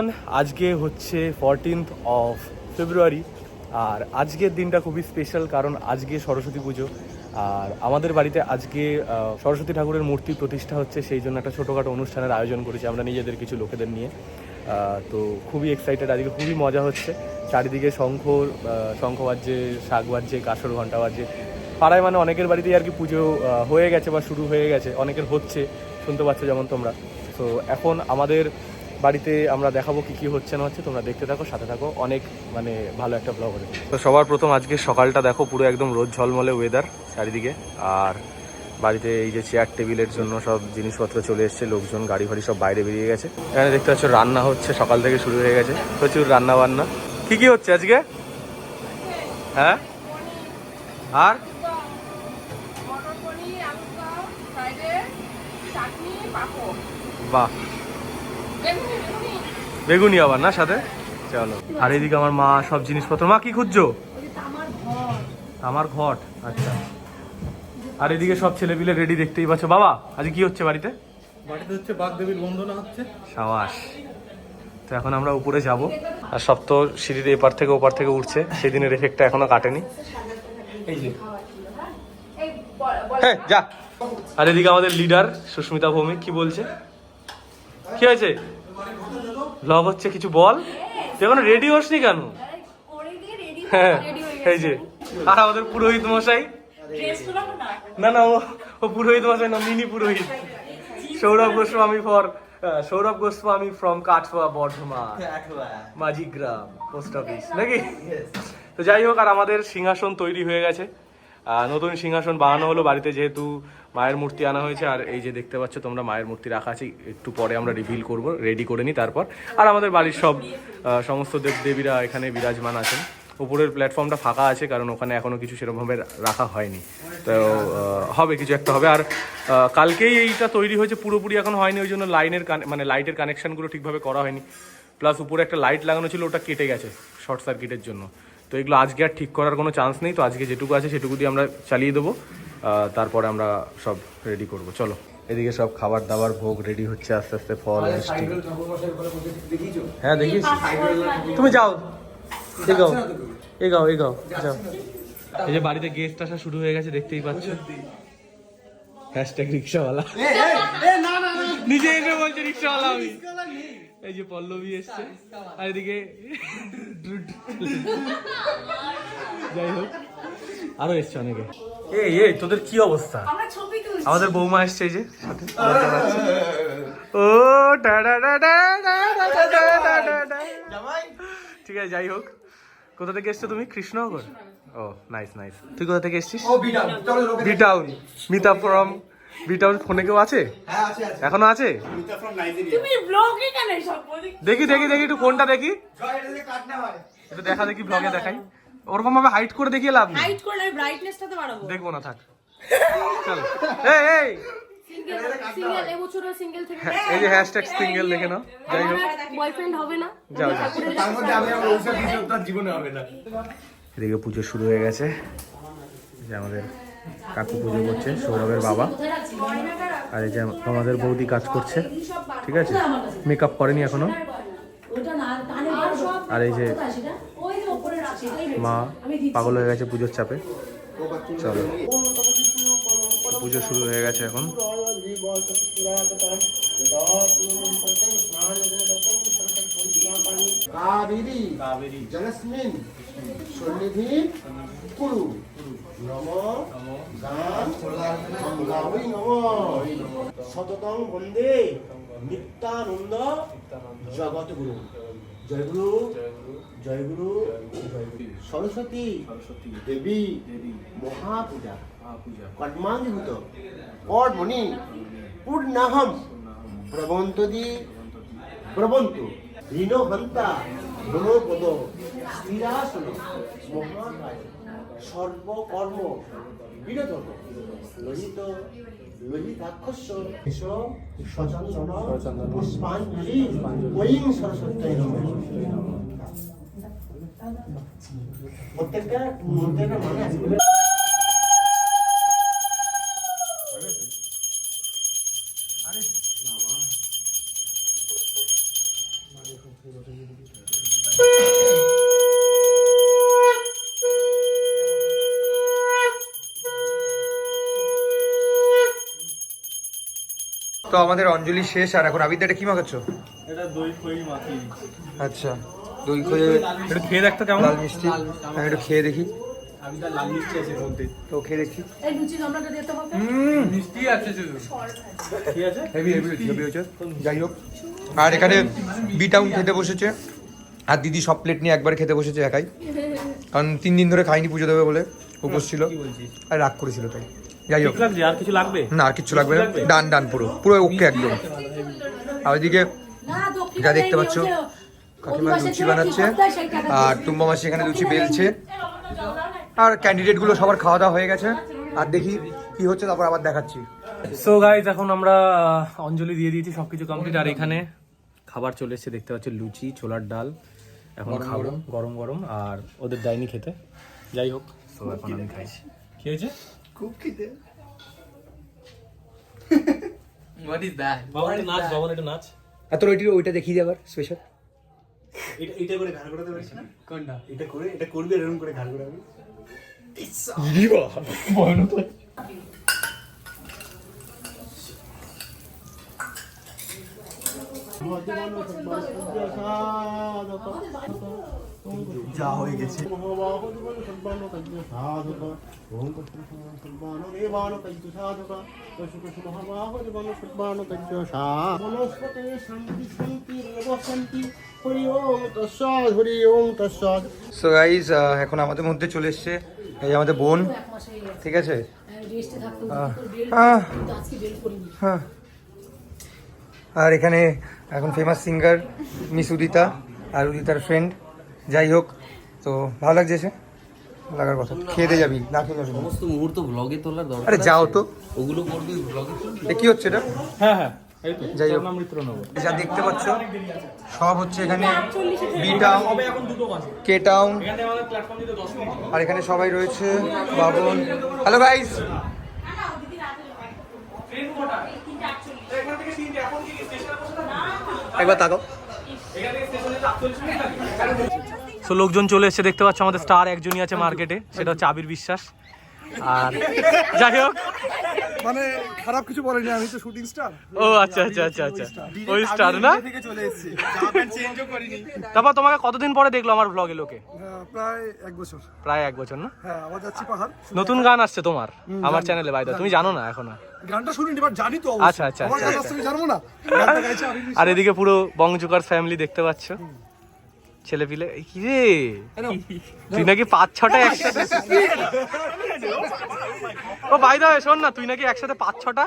Everyone আজকে হচ্ছে fourteenth of February আর আজকের দিনটা খুবই স্পেশাল কারণ আজকে সরস্বতী পুজো। আর আমাদের বাড়িতে আজকে সরস্বতী ঠাকুরের মূর্তি প্রতিষ্ঠা হচ্ছে, সেই জন্য একটা ছোটোখাটো অনুষ্ঠানের আয়োজন করেছি আমরা নিজেদের কিছু লোকেদের নিয়ে। তো খুবই এক্সাইটেড আজকে খুবই মজা হচ্ছে। চারিদিকে শঙ্খ শঙ্খ বাজছে শাক বাজছে কাঁসর ঘণ্টা বাজছে পাড়ায় মানে অনেকের বাড়িতেই আর কি পুজো হয়ে গেছে বা শুরু হয়ে গেছে, অনেকের হচ্ছে, শুনতে পাচ্ছ যেমন তোমরা। তো এখন আমাদের বাড়িতে আমরা দেখাবো কি কি হচ্ছে না হচ্ছে তোমরা দেখতে থাকো সাথে থাকো। অনেক মানে ভালো একটা ব্লগ হবে তো সবার প্রথম আজকে সকালটা দেখো পুরো একদম রোদ ঝলমলে ওয়েদার চারিদিকে। আর বাড়িতে এই যে চেয়ার টেবিলের জন্য সব জিনিসপত্র চলে এসছে লোকজন গাড়ি ফাড়ি সব বাইরে বেরিয়ে গেছে। এখানে দেখতে পাচ্ছ রান্না হচ্ছে সকাল থেকে শুরু হয়ে গেছে। প্রচুর রান্না বান্না। কি কি হচ্ছে আজকে? হ্যাঁ? আর? বাহ। বেগুনি আবার না সাথে? চলো। আর এদিকে আমার মা সব জিনিসপত্র। মা কি খুঁজছো? আমার ঘট। আচ্ছা। আর এদিকে সব ছেলেপিলে রেডি দেখতেই পাচ্ছ। বাবা আজ কি হচ্ছে বাড়িতে? বাড়িতে হচ্ছে বাগদেবীর বন্দনা হচ্ছে। সাবাস। তো এখন আমরা উপরে যাব। আর সব তো সিঁড়িতে এপার থেকে ওপার থেকে উঠছে। সেদিনের এফেক্টটা এখনও কাটেনি। এই যে। হ্যাঁ যা। আর এদিকে আমাদের লিডার সুস্মিতা ভৌমিক কি বলছে? কি হয়েছে? ব্লগ হচ্ছে কিছু বল? তুই এখন রেডি হসনি কেন? হ্যাঁ এই যে। আর আমাদের পুরোহিত মশাই। না? না না ও ও পুরোহিত মশাই না মিনি পুরোহিত। Sourav Goswami for Sourav Goswami from Kathua Bardhaman. মাঝি গ্রাম পোস্ট অফিস নাকি? তো যাই হোক আর আমাদের সিংহাসন তৈরি হয়ে গেছে। নতুন সিংহাসন বানানো হলো, বাড়িতে যেহেতু মায়ের মূর্তি আনা হয়েছে, আর এই যে দেখতে পাচ্ছ তোমরা মায়ের মূর্তি রাখা আছে, একটু পরে আমরা রিভিল করব রেডি করে নিই তারপর। আর আমাদের বাড়ির সব সমস্ত দেব দেবীরা এখানে বিরাজমান আছেন। উপরের প্ল্যাটফর্মটা ফাঁকা আছে, কারণ ওখানে এখনও কিছু সেরকমভাবে রাখা হয়নি। তো হবে, কিছু একটা হবে। আর কালকেই এইটা তৈরি হয়েছে, পুরোপুরি এখন হয়নি, ওই জন্য লাইনের মানে লাইটের কানেকশনগুলো ঠিকভাবে করা হয়নি। প্লাস উপরে একটা লাইট লাগানো ছিল, ওটা কেটে গেছে শর্ট সার্কিটের জন্য। তো এগুলো আজকে আর ঠিক করার কোনো চান্স নেই তো আজকে যেটুকু আছে সেটুকু দিয়ে আমরা চালিয়ে দেবো। তারপরে আমরা সব রেডি করব। চলো। এদিকে সব খাবার দাবার ভোগ রেডি হচ্ছে আস্তে আস্তে ফল মিষ্টি। হ্যাঁ দেখিস তুমি যাও। এগাও। এগাও এগাও। যাও। এই যে বাড়িতে গেস্ট আসা শুরু হয়ে গেছে দেখতেই পাচ্ছ। হ্যাশট্যাগ রিক্সাওয়ালা নিজে এসে বলছে রিক্সাওয়ালা আমি। এই যে পল্লবী এসছে। আর এদিকে যাই হোক আরও এসছে অনেকে। এই এই তোদের কি অবস্থা? আমাদের বৌমা এসছে এই যে ও ঠিক আছে যাই হোক। কোথা থেকে এসছো তুমি? কৃষ্ণনগর? ও নাইস নাইস তুই কোথা থেকে এসছিস? B town Mita from B town ফোনে কেউ আছে? হ্যাঁ আছে আছে। এখনও আছে? দেখি দেখি দেখি একটু ফোনটা দেখি। হয়। একটু দেখা দেখি ব্লগে দেখাই। ওরকম ভাবে হাইট করে দেখিয়ে লাভ নেই। হাইট করলে ব্রাইটনেসটা তো বাড়াবো। দেখব না থাক। চলো। এই এই! সিঙ্গেল সিঙ্গেল এবছরও সিঙ্গেল থেকে এই যে হ্যাশট্যাগ সিঙ্গেল দেখে নাও। যাই হোক। বয়ফ্রেন্ড হবে না? যাও যাও। তার মধ্যে আমি আমার ঔষধ জীবনে হবে না। এদিকে পুজো শুরু হয়ে গেছে। যে আমাদের কাকু পুজো করছে, সৌরভের বাবা। আর এই যে আমাদের বৌদি কাজ করছে, ঠিক আছে? মেকআপ করেনি এখনও? আর এই যে মা পাগল হয়ে গেছে পুজোর চাপে। চলো। পুজো শুরু হয়ে গেছে এখন। কাবেরী কাবেরী। জলস্মিন সন্নিধি কুরু। নম গান গঙ্গাবৈ নম। সততং বন্দে নিত্যানন্দ জগৎ গুরু জয় গুরু জয় গুরু সরস্বতী দেবী। মহাপূজা। কর্মাঙ্গীভূত কর্মণি পূর্ণাহম। প্রবন্তদি প্রবন্তু। ঋণহন্তা ব্রহ্মপদ। স্থিরাসন। মহাকায়। সর্বকর্ম। বিনোদন। লোহিত। লোহিতাক্ষস্য। এস সচন্দন। পুষ্পাঞ্জলি। সরস্বতী প্রত্যেকটা প্রত্যেকটা মানে তো আমাদের অঞ্জলি শেষ আর এখন আবিদ্যা এটা কি মাখাচ্ছ? এটা দই খই মাখি আচ্ছা দই খয়ে একটু খেয়ে দেখতো কেমন? লাল মিষ্টি। আমি একটু খেয়ে দেখি। তো খেয়ে দেখছি এই লুচি গামলাটা দিতে হবে মিষ্টি আছে শুধু। আছে? হেভি হেভি হেভি হয়েছে যাই হোক। আর এখানে বি টাউন খেতে বসেছে। আর দিদি সব প্লেট নিয়ে একবার খেতে বসেছে একাই। কারণ তিন দিন ধরে খাইনি পুজো দেবে বলে। উপোস ছিল। আর রাগ করেছিল তাই। যাই হোক। আর কিছু লাগবে? না আর কিচ্ছু লাগবে না। ডান ডান পুরো। পুরো ওকে একদম। আর ওইদিকে যা দেখতে পাচ্ছ, কাকিমা লুচি বানাচ্ছে। কি। আর টুম্বা মাসি এখানে লুচি বেলছে। আর ক্যান্ডিডেটগুলো সবার খাওয়া দাওয়া হয়ে গেছে। আর দেখি কি হচ্ছে তারপর আবার দেখাচ্ছি। সো গাইজ এখন আমরা অঞ্জলি দিয়ে দিয়েছি সবকিছু কমপ্লিট আর এখানে খাবার চলে এসেছে দেখতে পাচ্ছি লুচি ছোলার ডাল। এখন খাব। গরম। গরম আর ওদের যায়নি খেতে। যাই হোক তো এখন আমি খাইছি খেয়েছে খুব খিদে হোয়াট ইজ দ্যাট বাবন একটু নাচ বাবন একটু নাচ। আর তোর ওইটি ওইটা দেখিয়ে দিয়ে আবার স্পেশাল এটা এটা করে ঘাড় করাতে পারিস না? কোনটা? এটা করে এটা করবি এরকম করে ঘাড় করাবি যা হয়ে গেছে। গাইজ এখন আমাদের মধ্যে চলে এসছে এই আমাদের বোন। ঠিক আছে? আর এখানে এখন ফেমাস সিঙ্গার মিস উদিতা, আর উদিতার ফ্রেন্ড যাই হোক তো ভালো লাগছে এসে? লাগার কথা। খেয়ে দিয়ে যাবি না খেয়ে যাবি না। সমস্ত মুহূর্ত ব্লগে তোলার দরকার আরে যাও তো। ওগুলো করবি ব্লগে এ কি হচ্ছে এটা? হ্যাঁ হ্যাঁ। যাই হোক। যা দেখতে পাচ্ছ সব হচ্ছে এখানে বি টাউন এখন দুটো বাজে। কে টাউন এখানে আমাদের প্ল্যাটফর্ম দিতে দশ মিনিট। আর এখানে সবাই রয়েছে বাবন। হ্যালো গাইস একবার তাকাও। সো লোকজন চলে এসেছে দেখতে পাচ্ছ আমাদের স্টার একজনই আছে মার্কেটে সেটা হচ্ছে আবির বিশ্বাস। আর যাই হোক। মানে খারাপ কিছু বলেনি আমি তো শুটিং স্টার ও আচ্ছা আচ্ছা আচ্ছা আচ্ছা। ওই স্টার না? থেকে চলে এসেছি। চেঞ্জও করিনি। তারপর তোমাকে কতদিন পরে দেখল আমার ব্লগে লোকে? হ্যাঁ, প্রায় এক বছর। প্রায় এক বছর না? হ্যাঁ আবার যাচ্ছি পাহাড়। নতুন গান আসছে তোমার আমার চ্যানেলে বাইদা তুমি জানো না এখনও? গানটা শুনিনি এবার জানি তো আচ্ছা, আচ্ছা, আমার আচ্ছা, জানব না। আমি আর এদিকে পুরো বংজুকার ফ্যামিলি দেখতে পাচ্ছ। ছেলে পিলে কি রে তুই নাকি পাঁচ ছটা একসাথে ও বাই দা শোন না তুই নাকি একসাথে পাঁচ ছটা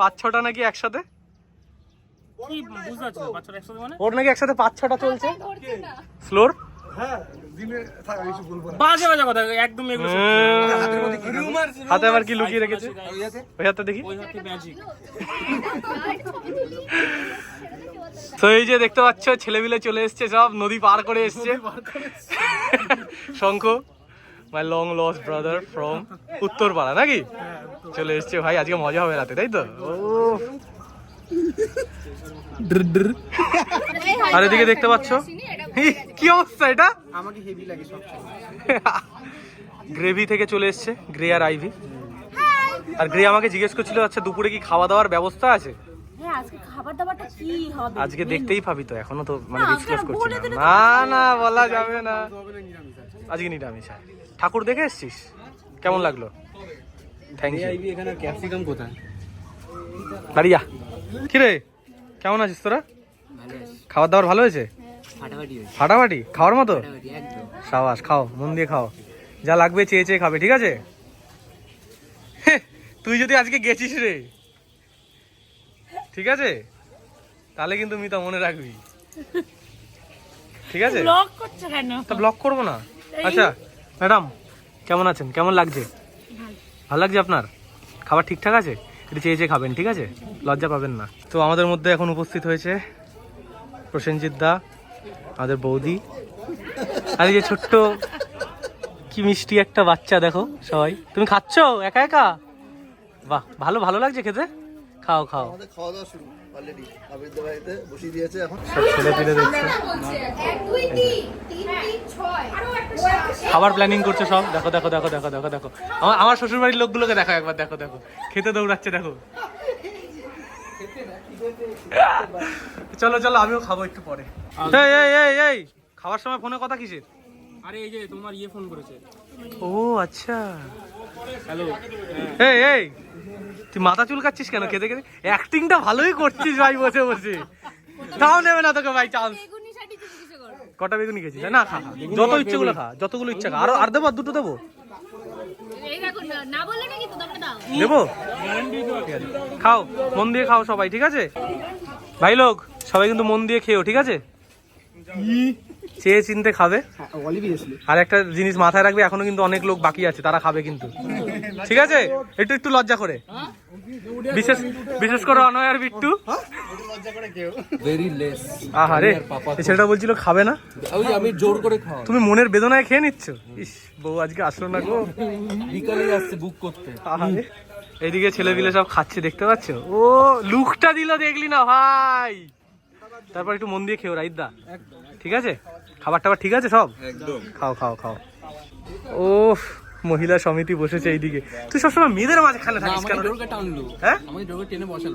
পাঁচ ছটা নাকি একসাথে ওর নাকি একসাথে পাঁচ ছটা চলছে ফ্লোর হ্যাঁ দিনে থাক আমি কিছু বলব না বাজে বাজে কথা একদম হাতে আবার কি লুকিয়ে রেখেছে ওই হাতে দেখি ওই হাতে ম্যাজিক তো এই যে দেখতে পাচ্ছ ছেলেমিলে চলে এসছে সব নদী পার করে এসছে। Shankha my long lost brother from Uttarpara নাকি? চলে এসছে ভাই আজকে মজা হবে রাতে তাই তো? ও আর এদিকে দেখতে পাচ্ছ? হি, কি অবস্থা এটা? আমাকে হেভি লাগে সব গ্রেভি থেকে চলে এসছে গ্রে আর আইভি। আর গ্রে আমাকে জিজ্ঞেস করছিল আচ্ছা দুপুরে কি খাওয়া দাওয়ার ব্যবস্থা আছে? হ্যাঁ আজকে খাবার দাবারটা কি হবে? আজকে দেখতেই পাবি তো এখনও তো মানে ডিসকাস করছি না। না না বলা যাবে না। আজকে নিরামিষ হ্যাঁ। ঠাকুর দেখে এসছিস? কেমন লাগল? থ্যাংক ইউ এখানে ক্যাপসিকাম কোথায়? দাঁড়িয়া কি রে কেমন আছিস তোরা? খাবার দাবার ভালো হয়েছে? ফাটাফাটি খাওয়ার মতো? সাবাস খাও মন দিয়ে খাও। যা লাগবে চেয়ে চেয়ে খাবে ঠিক আছে? তুই যদি আজকে গেছিস রে। ঠিক আছে? তাহলে কিন্তু মিতা মনে রাখবি। ঠিক আছে? ব্লক করছ কেন? তা ব্লক করব না। আচ্ছা ম্যাডাম কেমন আছেন? কেমন লাগছে? ভালো। লাগছে আপনার? খাবার ঠিকঠাক আছে? এটা চেয়ে চেয়ে খাবেন ঠিক আছে? লজ্জা পাবেন না। তো আমাদের মধ্যে এখন উপস্থিত হয়েছে প্রসেনজিৎ দা আমাদের বৌদি। আর এই যে ছোট্ট কি মিষ্টি একটা বাচ্চা দেখো সবাই। তুমি খাচ্ছ? একা একা? বাহ ভালো ভালো লাগছে খেতে? খাও খাও। আমাদের খাওয়া দাওয়া শুরু অলরেডি বাড়িতে বসিয়ে দিয়েছে এখন। সব ছেলে পিলে দেখছে। খাবার প্ল্যানিং করছে সব। দেখো দেখো দেখো দেখো দেখো দেখো। আমার আমার শ্বশুর বাড়ির লোকগুলোকে দেখো একবার দেখো দেখো। খেতে দৌড়াচ্ছে দেখো। চলো চলো আমিও খাব একটু পরে। এই এই এই এই। খাওয়ার সময় ফোনে কথা কিসের? আরে এই যে তোমার ইয়ে ফোন করেছে। ও আচ্ছা। হ্যালো। এই এই। তুই মাথা চুলকাচ্ছিস কেন? খেতে খেতে? অ্যাক্টিংটা ভালোই করছিস ভাই, বসে বসে। তাও নেবে না তোকে, ভাই চান্স কটা বেগুনি খেয়েছিস? না, খা। যত ইচ্ছেগুলো খা, যতগুলো ইচ্ছা খা। আরও, আর দেবো, আর দুটো দেবো? দেবো? খাও, মন দিয়ে খাও সবাই, ঠিক আছে? ভাই, লোক, সবাই কিন্তু মন দিয়ে খেও ঠিক আছে? চেয়ে চিনতে খাবে। আর একটা জিনিস মাথায় রাখবে এখনও কিন্তু অনেক লোক বাকি আছে তারা খাবে কিন্তু। ঠিক আছে? একটু একটু লজ্জা করে। বিশেষ বিশেষ করে অনয় আর বিট্টু। ভেরি আহা রে ছেলেটা বলছিল খাবে না। আমি জোর করে খাওয়া তুমি মনের বেদনায় খেয়ে নিচ্ছ? ইস বউ আজকে আসলো না গো। বিকালে আসছে বুক করতে আহারে। এইদিকে ছেলে পিলে সব খাচ্ছে দেখতে পাচ্ছ? ও লুকটা দিল দেখলি না ভাই। তারপর একটু মন দিয়ে খেও রাইদা ঠিক আছে? খাবার টাবার ঠিক আছে সব? একদম। খাও খাও খাও। ও মহিলা সমিতি বসেছে এইদিকে। তুই সবসময় মেয়েদের মাঝখানে থাকিস কেন হ্যাঁ?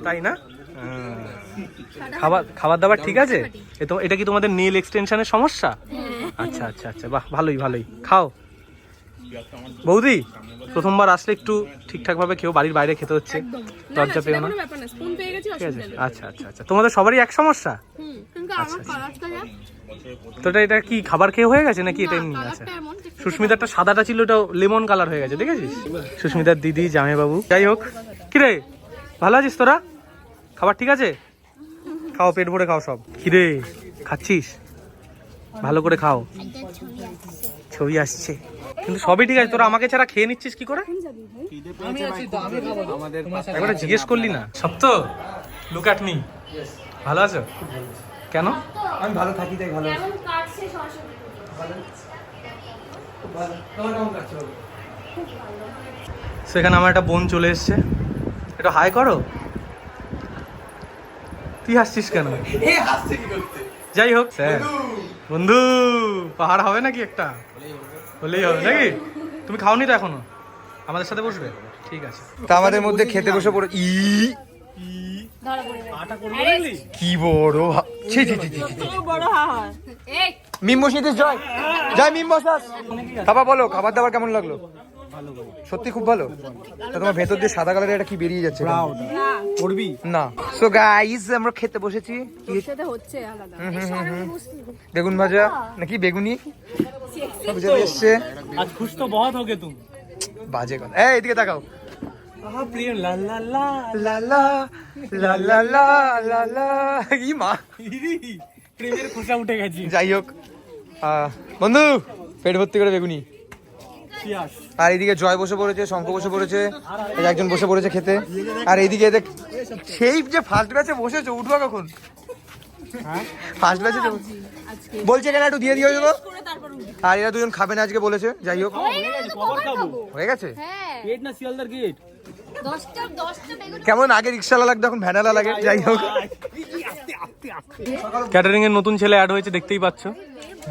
তাই না? খাবার খাবার দাবার ঠিক আছে? এ তো এটা কি তোমাদের নেল এক্সটেনশনের সমস্যা? আচ্ছা আচ্ছা আচ্ছা। বাহ ভালোই ভালোই। খাও। বৌদি প্রথমবার আসলে একটু ঠিকঠাক ভাবে কেউ বাড়ির বাইরে খেতে হচ্ছে। লজ্জা পেও না? ঠিক আছে। আচ্ছা আচ্ছা আচ্ছা। তোমাদের সবারই এক সমস্যা? আচ্ছা, তো এটা এটা কি খাবার খেয়ে হয়ে গেছে নাকি এটা এমনি আছে? সুস্মিতারটা সাদাটা ছিল ওটা লেমন কালার হয়ে গেছে দেখেছিস? সুস্মিতার দিদি জামাইবাবু যাই হোক। কিরে ভালো আছিস তোরা? খাবার ঠিক আছে? খাও পেট ভরে খাও সব। কিরে খাচ্ছিস? ভালো করে খাও। ছবি আসছে। কিন্তু সবই ঠিক আছে তোরা আমাকে ছাড়া খেয়ে নিচ্ছিস কি করে? একবারে জিজ্ঞেস করলি না? সত্য লুক অ্যাট মি ভালো আছো? কেন? আমি ভালো থাকি তাই ভালো কেমন কাটছে সরস্বতী সেখানে আমার একটা বোন চলে এসছে। একটু হাই করো? তুই হাসছিস কেন? যাই হোক স্যার বন্ধু পাহাড় হবে নাকি একটা? হলেই হবে। নাকি? তুমি খাওনি তো এখনও? আমাদের সাথে বসবে? ঠিক আছে। তা আমাদের মধ্যে খেতে বসে পড়ে ই কি বড় হা- ছি ছি ছি মিম বসিয়ে জয় জয় মিম বসাস খাবার বলো খাবার দাবার কেমন লাগল? সত্যি খুব ভালো। তা তোমার ভেতর দিয়ে সাদা কালারের এটা কি বেরিয়ে যাচ্ছে করবি? না। সো গাইস আমরা খেতে বসেছি। হচ্ছে আলাদা। বেগুন ভাজা নাকি বেগুনি? এসছে। আজ খুশ তো বহুত হোগে তুমি। বাজে কথা। এই এদিকে তাকাও। প্রিয় লা লা লা লা লা লা লা লা লা লা ই মা প্রেমের খোসা উঠে গেছি যাই হোক বন্ধু পেট ভর্তি করে বেগুনি আর এইদিকে জয় বসে পড়েছে শঙ্খ বসে পড়েছে এই একজন বসে পড়েছে খেতে আর এইদিকে দেখ সেই যে ফার্স্ট ব্যাচে বসেছে উঠবা কখন ফার্স্ট ব্যাচে বলছে কেন একটু দিয়ে দিয়ে দেবো আর এরা দুজন খাবে না আজকে বলেছে যাই হোক হয়ে গেছে হ্যাঁ পেট না শিয়ালদার গেট কেমন? আগে রিক্সাওয়ালা লাগতো এখন ভ্যানালা লাগে। যাই হোক। ক্যাটারিং এর নতুন ছেলে অ্যাড হয়েছে দেখতেই পাচ্ছ।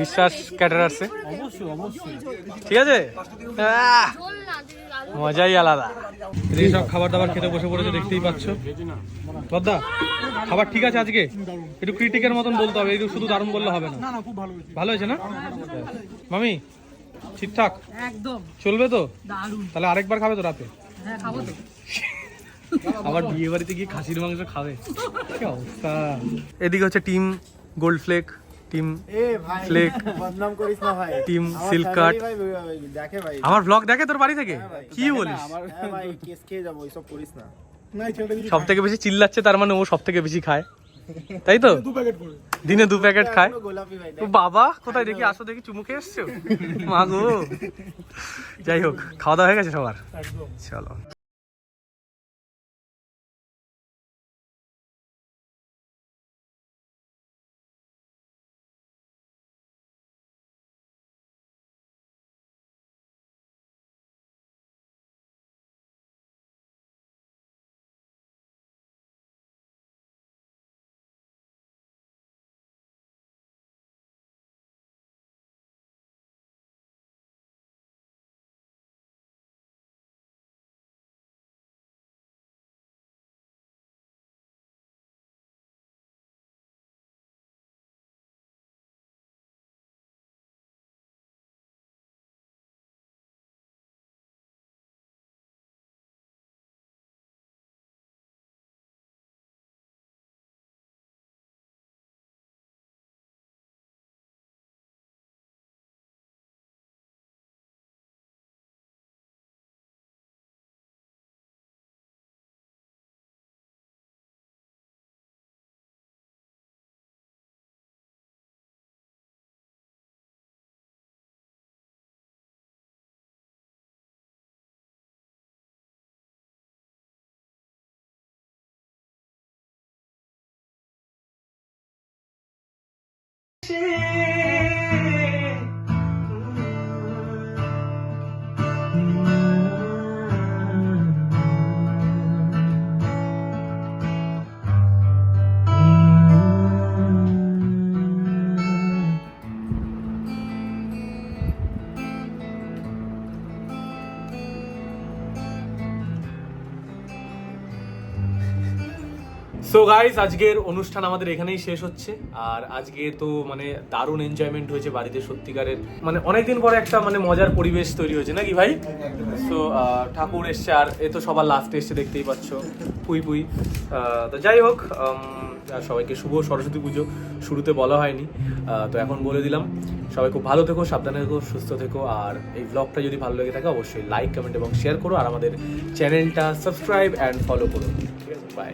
বিশ্বাস ক্যাটারার্সে ঠিক আছে? মজাই আলাদা। এই সব খাবার দাবার খেতে বসে পড়েছে দেখতেই পাচ্ছ। বদ্দা খাবার ঠিক আছে আজকে? একটু ক্রিটিকের মতন বলতে হবে একটু শুধু দারুণ বললে হবে না। না না খুব ভালো হয়েছে। ভালো হয়েছে না? মামি ঠিকঠাক? একদম। চলবে তো? তাহলে আরেকবার খাবে তো রাতে? হ্যাঁ খাব তো। আবার বিয়ে বাড়িতে গিয়ে খাসির মাংস খাবে। কি অবস্থা? এদিকে হচ্ছে team Gold Flake team Flake বদনাম করিস না ভাই। Team Silk Cut. দেখে ভাই। আমার ব্লগ দেখে তোর বাড়ি থেকে? কি বলিস? হ্যাঁ ভাই কেস খেয়ে যাব এইসব করিস না। না সব থেকে বেশি চিল্লাচ্ছে তার মানে ও সব থেকে বেশি খায়। তাই তো? দু প্যাকেট করে দিনে দু প্যাকেট খায়। ও বাবা কোথায় দেখি? আসো দেখি চুমুকে এসছো? মা গো। যাই হোক খাওয়া দাওয়া হয়ে গেছে সবার? চলো। Cheers. সো গাইস আজকের অনুষ্ঠান আমাদের এখানেই শেষ হচ্ছে। আর আজকে তো মানে দারুণ এনজয়মেন্ট হয়েছে বাড়িতে সত্যিকারের। মানে অনেকদিন পরে একটা মানে মজার পরিবেশ তৈরি হয়েছে, নাকি ভাই? সো ঠাকুর এসছে, আর এ তো সবার লাস্টে এসছে, দেখতেই পাচ্ছ। পুই পুই। তো যাই হোক সবাইকে শুভ সরস্বতী পুজো। শুরুতে বলা হয়নি। তো এখন বলে দিলাম, সবাই খুব ভালো থেকো, সাবধানে থেকো, সুস্থ থেকো। আর এই ব্লগটা যদি ভালো লেগে থাকে, অবশ্যই লাইক কমেন্ট এবং শেয়ার করো। আর আমাদের চ্যানেলটা সাবস্ক্রাইব অ্যান্ড ফলো করো। ঠিক আছে? বাই